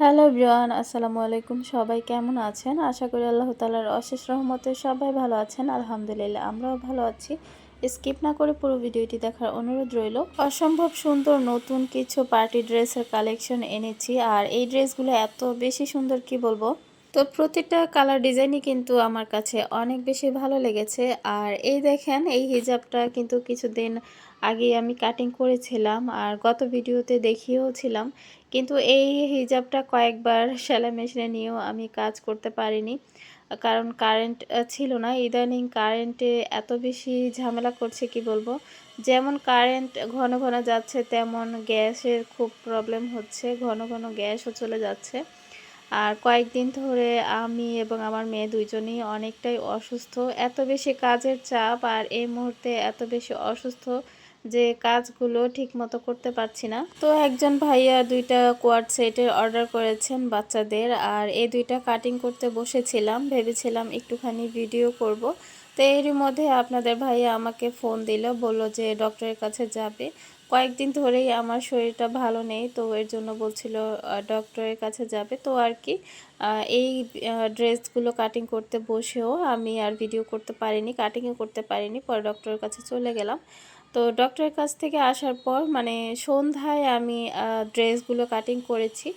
Hello Brian আসসালামু আলাইকুম। সবাই কেমন আছেন? আশা করি আল্লাহ তালার অশেষ রহমতে সবাই ভালো আছেন। আলহামদুলিল্লাহ, আমরাও ভালো আছি। স্কিপ না করে পুরো ভিডিওটি দেখার অনুরোধ রইল। অসম্ভব সুন্দর নতুন কিছু পার্টি ড্রেসের কালেকশন এনেছি। আর এই ড্রেসগুলো এত বেশি সুন্দর, কি বলব? তো প্রতিটা কালার ডিজাইনই কিন্তু আমার কাছে অনেক বেশি ভালো লেগেছে। আর এই দেখেন, এই হিজাবটা কিন্তু কিছুদিন আগে আমি কাটিং করেছিলাম আর গত ভিডিওতে দেখিয়েওছিলাম। কিন্তু এই হিজাবটা কয়েকবার সেলাই মেশিনে নিয়েও আমি কাজ করতে পারিনি। কারণ কারেন্ট ছিল না। ইদানিং কারেন্টে এত বেশি ঝামেলা করছে, কি বলব? যেমন কারেন্ট ঘন ঘন যাচ্ছে, তেমন গ্যাসের খুব প্রবলেম হচ্ছে। ঘন ঘন গ্যাসও চলে যাচ্ছে। আর কয়েকদিন ধরে আমি এবং আমার মেয়ে দুইজনই অনেকটাই অসুস্থ। এত বেশি কাজের চাপ আর এই মুহূর্তে এত বেশি অসুস্থ যে কাজগুলো ঠিক মতো করতে পারছি না। তো একজন ভাইয়া দুইটা কোয়ার্ড সেটের অর্ডার করেছেন বাচ্চাদের আর এই দুইটা কাটিং করতে বসেছিলাম, ভেবেছিলাম একটুখানি ভিডিও করব। তো এরই মধ্যে আপনাদের ভাইয়া আমাকে ফোন দিল, বলল যে ডক্টরের কাছে যাবে। কয়েকদিন ধরেই আমার শরীরটা ভালো নেই, তো এর জন্য বলছিল ডক্টরের কাছে যাবে। তো আর কি এই ড্রেসগুলো কাটিং করতে বসেও আমি আর ভিডিও করতে পারিনি কাটিংও করতে পারিনি, পরে ডক্টরের কাছে চলে গেলাম। তো ডক্টরের কাছ থেকে আসার পর মানে সন্ধ্যায় আমি ড্রেসগুলো কাটিং করেছি।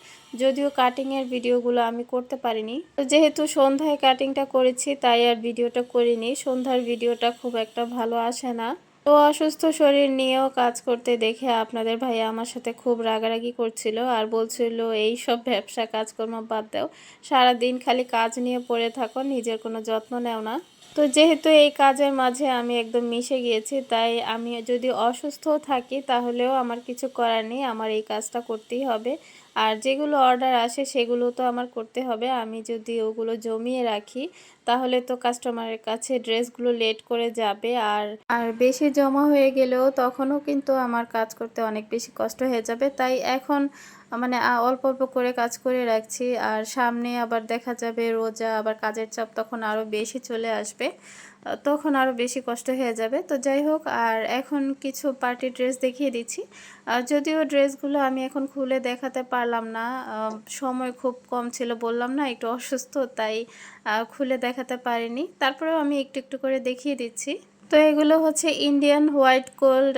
যদিও কাটিংয়ের ভিডিওগুলো আমি করতে পারিনি। তো যেহেতু সন্ধ্যায় কাটিংটা করেছি, তাই আর ভিডিওটা করিনি। সন্ধ্যার ভিডিওটা খুব একটা ভালো আসে না। তো অসুস্থ শরীর নিয়েও কাজ করতে দেখে আপনাদের ভাই আমার সাথে খুব রাগারাগি করছিল আর বলছিল, এই সব ব্যবসা কাজকর্ম বাদ দাও। সারাদিন খালি কাজ নিয়ে পড়ে থাকো, নিজের কোনো যত্ন নেও না। তো যেহেতু এই কাজের মাঝে আমি একদম মিশে গিয়েছি, তাই আমি যদি অসুস্থ থাকি তাহলেও আমার কিছু করার নেই, আমার এই কাজটা করতেই হবে। আর যেগুলো অর্ডার আসে সেগুলো তো আমার করতে হবে। আমি যদি ওগুলো জমিয়ে রাখি, তাহলে তো কাস্টমারের কাছে ড্রেসগুলো লেট করে যাবে। আর আর বেশি জমা হয়ে গেলেও তখনও কিন্তু আমার কাজ করতে অনেক বেশি কষ্ট হয়ে যাবে। তাই এখন মানে অল্প অল্প করে কাজ করে রাখছি। আর সামনে আবার দেখা যাবে রোজা, আবার কাজের চাপ তখন আরও বেশি চলে আসবে। তখন আরও বেশি কষ্ট হয়ে যাবে। তো যাই হোক, আর এখন কিছু পার্টি ড্রেস দেখিয়ে দিচ্ছি। যদিও ড্রেসগুলো আমি এখন খুলে দেখাতে পারলাম না সময় খুব কম ছিল বললাম না, একটু অসুস্থ, তাই খুলে দেখাতে পারিনি। তারপরেও আমি একটু একটু করে দেখিয়ে দিচ্ছি। তো এগুলো হচ্ছে Indian white gold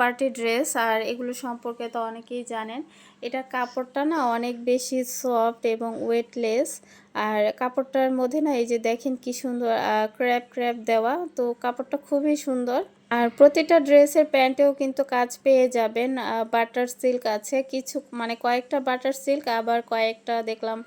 party dress আর এগুলো সম্পর্কে তো অনেকেই জানেন। এটা কাপড়টা না অনেক বেশি সফট এবং ওয়েটলেস আর কাপড়টার মধ্যে না এই যে দেখেন কি সুন্দর ক্র্যাপ ক্র্যাপ দেওয়া। তো কাপড়টা খুবই সুন্দর। আর প্রতিটা ড্রেসের প্যান্টেও কিন্তু কাজ পেয়ে যাবেন বাটার সিল্ক আছে। কিছু মানে কয়েকটা বাটার সিল্ক আবার কয়েকটা দেখলাম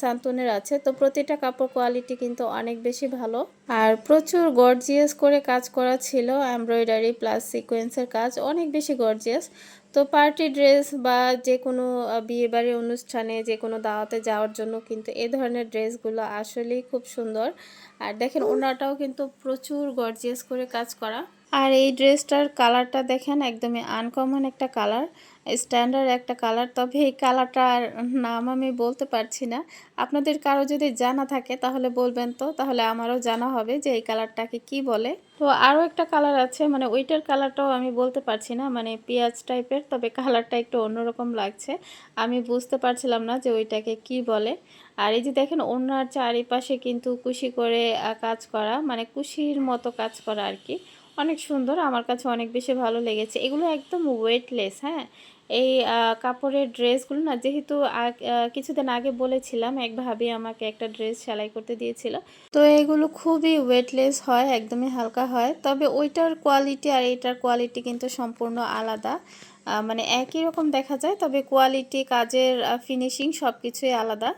সান্তুনের আছে। তো প্রতিটা কাপড় কোয়ালিটি কিন্তু অনেক বেশি ভালো। আর প্রচুর গর্জিয়াস করে কাজ করা ছিল এমব্রয়ডারি প্লাস সিকোয়েন্সের কাজ, অনেক বেশি গর্জিয়াস তো পার্টি ড্রেস বা যে কোনো বিয়েবাড়ির অনুষ্ঠানে যে কোনো দাওয়াতে যাওয়ার জন্য কিন্তু এ ধরনের ড্রেসগুলো আসলেই খুব সুন্দর। আর দেখেন ওনাটাও কিন্তু প্রচুর গর্জিয়াস করে কাজ করা। আর এই ড্রেসটার কালারটা দেখেন একদমই আনকমন একটা কালার। স্ট্যান্ডার্ড একটা কালার, তবে এই কালারটার নাম আমি বলতে পারছি না। আপনাদের কারও যদি জানা থাকে তাহলে বলবেন তো, তাহলে আমারও জানা হবে যে এই কালারটাকে কি বলে। তো আরও একটা কালার আছে মানে ওইটার কালারটাও আমি বলতে পারছি না মানে পেঁয়াজ টাইপের, তবে কালারটা একটু অন্যরকম লাগছে। আমি বুঝতে পারছিলাম না যে ওইটাকে কি বলে। আর এই যে দেখেন ওনার চারিপাশে কিন্তু কুশি করে কাজ করা মানে কুশির মতো কাজ করা আর কি। অনেক সুন্দর, আমার কাছে অনেক বেশি ভালো লেগেছে। এগুলো একদম ওয়েটলেস হ্যাঁ? এই কাপড়ের ড্রেসগুলো না, যেহেতু কিছুদিন আগে বলেছিলাম, এক ভাবি আমাকে একটা ড্রেস সেলাই করতে দিয়েছিল। তো এগুলো খুবই ওয়েটলেস হয়, একদমই হালকা হয়। তবে ওইটার কোয়ালিটি আর এইটার কোয়ালিটি কিন্তু সম্পূর্ণ আলাদা। মানে একই রকম দেখা যায়, তবে কোয়ালিটি কাজের ফিনিশিং সব কিছুই আলাদা।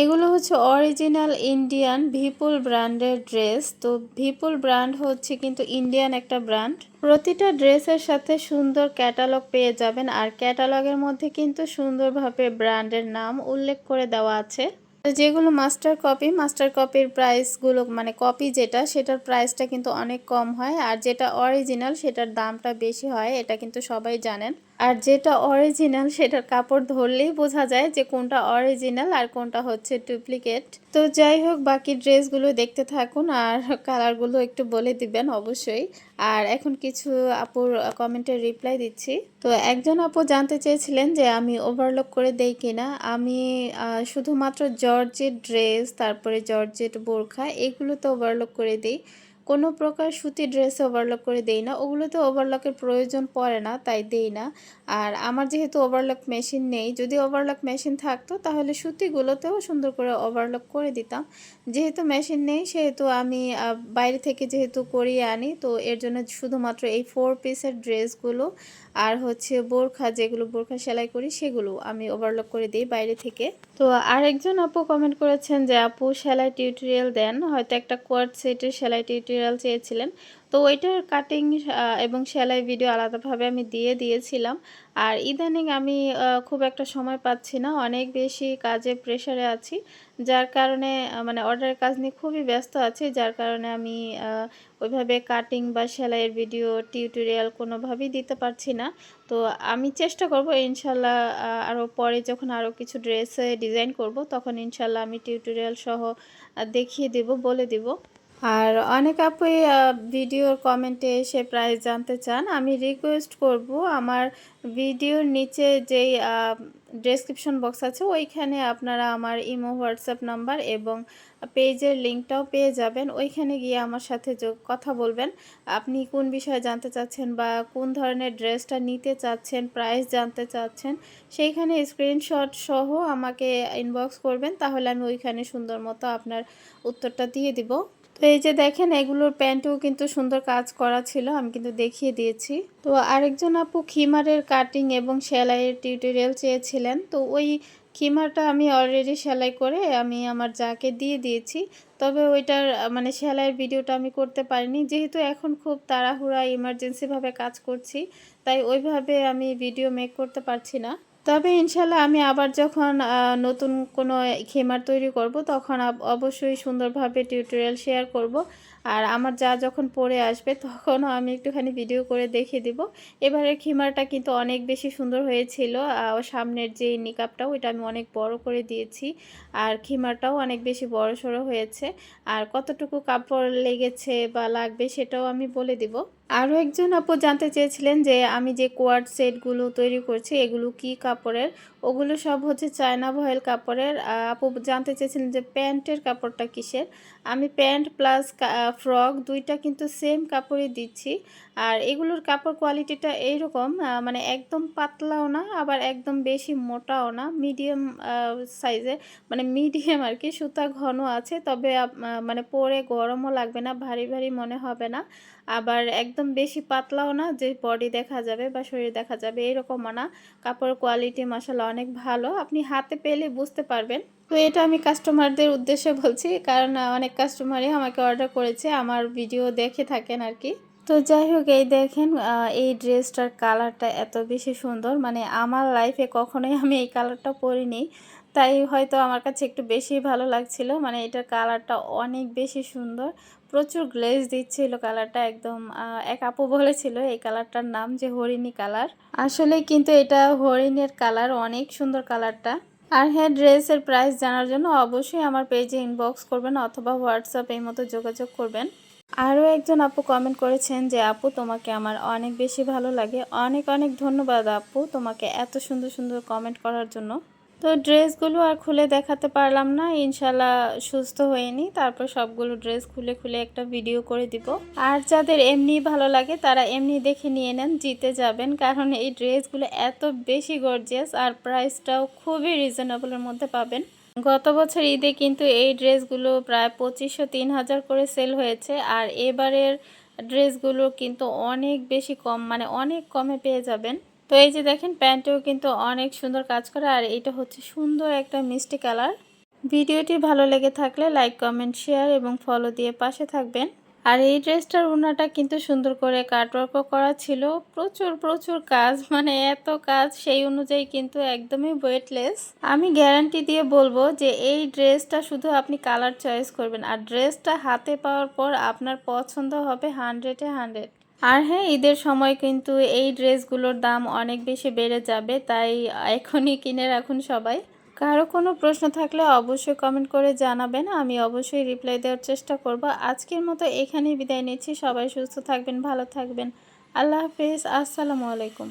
এগুলো হচ্ছে অরিজিনাল ইন্ডিয়ান ভিপুল ব্র্যান্ডের ড্রেস তো ভিপুল ব্র্যান্ড হচ্ছে কিন্তু ইন্ডিয়ান একটা ব্র্যান্ড প্রতিটা ড্রেসের সাথে সুন্দর ক্যাটালগ পেয়ে যাবেন আর ক্যাটালগের মধ্যে কিন্তু সুন্দরভাবে ব্র্যান্ডের নাম উল্লেখ করে দেওয়া আছে। যেগুলো মাস্টার কপি মাস্টার কপির প্রাইসগুলো মানে কপি যেটা, সেটার প্রাইসটা কিন্তু অনেক কম হয়। আর যেটা অরিজিনাল সেটার দামটা বেশি হয়, এটা কিন্তু সবাই জানেন। আর যেটা অরিজিনাল সেটার কাপড় ধরলেই বোঝা যায় যে কোনটা অরিজিনাল আর কোনটা হচ্ছে ডুপ্লিকেট তো যাই হোক, বাকি ড্রেসগুলো দেখতে থাকুন আর কালারগুলো একটু বলে দিবেন অবশ্যই। আর এখন কিছু আপুর কমেন্টের রিপ্লাই দিচ্ছি। তো একজন আপু জানতে চেয়েছিলেন যে আমি ওভারলক করে দেই কিনা। আমি শুধুমাত্র জর্জেট ড্রেস, তারপরে জর্জেট বোরখা, এগুলো তো ওভারলক করে দিই। কোনো প্রকার সুতি ড্রেসে ওভারলক করে দেই না। ওগুলোতে ওভারলকের প্রয়োজন পড়ে না, তাই দেই না। আর আমার যেহেতু ওভারলক মেশিন নেই, যদি ওভারলক মেশিন থাকতো, তাহলে সুতিগুলোতেও সুন্দর করে ওভারলক করে দিতাম। যেহেতু মেশিন নেই, সেহেতু আমি বাইরে থেকে যেহেতু করিয়ে আনি, তো এর জন্য শুধুমাত্র এই ফোর পিসের ড্রেসগুলো আর হচ্ছে বোরখা, যেগুলো বোরখা সেলাই করি, সেগুলো আমি ওভারলক করে দিই বাইরে থেকে। তো আরেকজন আপু কমেন্ট করেছেন যে, আপু, সেলাই টিউটোরিয়াল দেন। হয়তো একটা কোয়ার্ড সেটের সেলাই টিউটোরিয়াল চেয়েছিলেন। তো ওইটার কাটিং এবং সেলাই ভিডিও আলাদাভাবে আমি দিয়ে দিয়েছিলাম। আর ইদানিং আমি খুব একটা সময় পাচ্ছি না, অনেক বেশি কাজে প্রেশারে আছি, যার কারণে মানে অর্ডারের কাজ নিয়ে খুবই ব্যস্ত আছি, যার কারণে আমি ওইভাবে কাটিং বা সেলাইয়ের ভিডিও টিউটোরিয়াল কোনোভাবেই দিতে পারছি না। তো আমি চেষ্টা করব, ইনশাল্লাহ আরও পরে যখন আরও কিছু ড্রেসে ডিজাইন করব, তখন ইনশাল্লাহ আমি টিউটোরিয়াল সহ দেখিয়ে দেব, বলে দিব। আর অনেক আপুই ভিডিওর কমেন্টে এসে প্রাইস জানতে চান, আমি রিকোয়েস্ট করব আমার ভিডিওর নিচে যেই ডেসক্রিপশন বক্স আছে, ওইখানে আপনারা আমার ইমো হোয়াটসঅ্যাপ নাম্বার এবং পেজের লিঙ্কটাও পেয়ে যাবেন। ওইখানে গিয়ে আমার সাথে যোগ, কথা বলবেন। আপনি কোন বিষয়ে জানতে চাচ্ছেন বা কোন ধরনের ড্রেসটা নিতে চাচ্ছেন প্রাইস জানতে চাচ্ছেন, সেইখানে স্ক্রিনশট সহ আমাকে ইনবক্স করবেন, তাহলে আমি ওইখানে সুন্দর মতো আপনার উত্তরটা দিয়ে দিব। তো এই যে দেখেন, এগুলোর প্যান্টেও কিন্তু সুন্দর কাজ করা ছিল, আমি কিন্তু দেখিয়ে দিয়েছি। তো আরেকজন আপু খিমারের কাটিং এবং সেলাইয়ের টিউটোরিয়াল চেয়েছিলেন, তো ওই খিমারটা আমি অলরেডি সেলাই করে আমি আমার যাকে দিয়ে দিয়েছি, তবে ওইটার মানে সেলাইয়ের ভিডিওটা আমি করতে পারিনি। যেহেতু এখন খুব তাড়াহুড়া ইমার্জেন্সিভাবে কাজ করছি, তাই ওইভাবে আমি ভিডিও মেক করতে পারছি না। তবে ইনশাল্লাহ আমি আবার যখন নতুন কোনো খেমার তৈরি করব, তখন অবশ্যই সুন্দরভাবে টিউটোরিয়াল শেয়ার করব। আর আমার যা যখন পরে আসবে, তখনও আমি একটুখানি ভিডিও করে দেখিয়ে দিব। এবারের খিমারটা কিন্তু অনেক বেশি সুন্দর হয়েছিল। সামনের যে নিকাপটা ওইটা আমি অনেক বড় করে দিয়েছি। আর খিমারটাও অনেক বেশি বড় সড়ো হয়েছে। আর কতটুকু কাপড় লেগেছে বা লাগবে সেটাও আমি বলে দিব। আরও একজন আপু জানতে চেয়েছিলেন যে, আমি যে কোয়ার্ড সেটগুলো তৈরি করছি, এগুলো কী কি কাপড়ের ওগুলো সব হচ্ছে চায়না ভয়েল কাপড়ের। আপু জানতে চেয়েছিলেন যে প্যান্টের কাপড়টা কিসের? আমি প্যান্ট প্লাস ফ্রক দুইটা কিন্তু সেম কাপড়ই দিচ্ছি। আর এগুলোর কাপড় কোয়ালিটিটা এইরকম মানে একদম পাতলাও না, আবার একদম বেশি মোটাও না। মিডিয়াম সাইজে মানে মিডিয়াম আর কি, সুতা ঘন আছে, তবে মানে পরে গরমও লাগবে না, ভারী ভারী মনে হবে না। আবার একদম বেশি পাতলাও না, যে বডি দেখা যাবে বা শরীর দেখা যাবে এরকমও না। কাপড়ের কোয়ালিটি মশালা অনেক ভালো। আপনি হাতে পেলে বুঝতে পারবেন। তো এটা আমি কাস্টমারদের উদ্দেশ্যে বলছি, কারণ অনেক কাস্টমারই আমাকে অর্ডার করেছে, আমার ভিডিও দেখে থাকেন আর কি তো যাই হোক, এই দেখেন এই ড্রেসটার কালারটা এত বেশি সুন্দর মানে আমার লাইফে কখনোই আমি এই কালারটা পরিনি। তাই হয়তো আমার কাছে একটু বেশি ভালো লাগছিল মানে এটার কালারটা অনেক বেশি সুন্দর। প্রচুর গ্লেজ দিচ্ছিল কালারটা একদম এক আপু বলেছিল এই কালারটার নাম যে হরিণী কালার আসলে কিন্তু এটা হরিণের কালার অনেক সুন্দর কালারটা আর হ্যাঁ ড্রেসের প্রাইস জানার জন্য অবশ্যই আমার পেজে ইনবক্স করবেন অথবা হোয়াটসঅ্যাপ এই মতো যোগাযোগ করবেন। আরও একজন আপু কমেন্ট করেছেন যে, আপু, তোমাকে আমার অনেক বেশি ভালো লাগে। অনেক অনেক ধন্যবাদ আপু তোমাকে এত সুন্দর সুন্দর কমেন্ট করার জন্য। তো ড্রেসগুলো আর খুলে দেখাতে পারলাম না। ইনশাল্লাহ সুস্থ হয়নি তারপর সবগুলো ড্রেস খুলে খুলে একটা ভিডিও করে দিব। আর যাদের এমনি ভালো লাগে, তারা এমনি দেখে নিয়ে নেন, জিতে যাবেন। কারণ এই ড্রেসগুলো এত বেশি গর্জিয়াস আর প্রাইসটাও খুবই রিজনেবলের মধ্যে পাবেন। গত বছর ঈদে কিন্তু এই ড্রেসগুলো প্রায় পঁচিশশো, তিন হাজার করে সেল হয়েছে। আর এবারের ড্রেসগুলো কিন্তু অনেক বেশি কম মানে অনেক কমে পেয়ে যাবেন। তো এই যে দেখেন, প্যান্টেও কিন্তু অনেক সুন্দর কাজ করে, আর এটা হচ্ছে সুন্দর একটা মিষ্টি কালার। ভিডিওটি ভালো লেগে থাকলে লাইক, কমেন্ট, শেয়ার এবং ফলো দিয়ে পাশে থাকবেন। আর এই ড্রেসটার উনাটা কিন্তু সুন্দর করে কাটওয়ার্কও করা ছিল। প্রচুর প্রচুর কাজ মানে এত কাজ, সেই অনুযায়ী কিন্তু একদমই ওয়েটলেস আমি গ্যারান্টি দিয়ে বলব যে এই ড্রেসটা শুধু আপনি কালার চয়েস করবেন, আর ড্রেসটা হাতে পাওয়ার পর আপনার পছন্দ হবে হান্ড্রেডে হান্ড্রেড আর হ্যাঁ ঈদের সময় কিন্তু এই ড্রেসগুলোর দাম অনেক বেশি বেড়ে যাবে, তাই এখনই কিনে রাখুন সবাই। কারও কোনো প্রশ্ন থাকলে অবশ্যই কমেন্ট করে জানাবেন, আমি অবশ্যই রিপ্লাই দেওয়ার চেষ্টা করব। আজকের মতো এখানেই বিদায় নিচ্ছি, সবাই সুস্থ থাকবেন, ভালো থাকবেন। আল্লাহ হাফিজ, আসসালামু আলাইকুম।